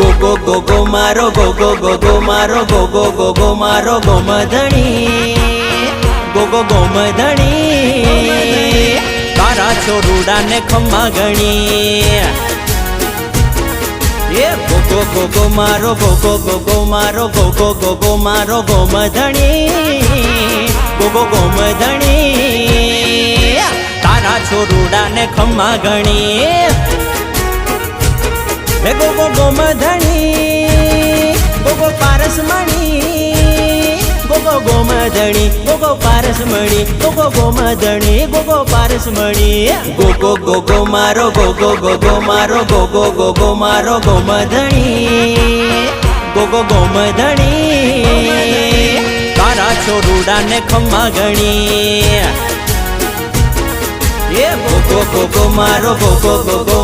ગોગો ગોગો મારો ગોગો ગોગો મારો ગોગો ગોગો મારો ગોમધણી ગોગો ગોમધણી તારા છોરુડાને ખમ્મા ગણી એ ગોગો ગોગો મારો ગોગો ગોગો મારો ગોગો ગોગો મારો ગોમધણી ગોગો ગોમધણી તારા છોરુડાને ખમ્મા ગણી હે ગોગો ગોમધણી ગોગો પારસમણી ગોગો ગોમધણી ગોગો પારસમણી ગોગો ગોમધણી ગોગો પારસમણી. ગોગો ગોગો મારો ગોગો ગોગો મારો ગોગો ગોગો મારો ગોમધણી. ગોગો ગોમધણી તારા છોરુડાને ખમ્મા ગણી. એ ગોગો ગોગો મારો ગોગો ગોગો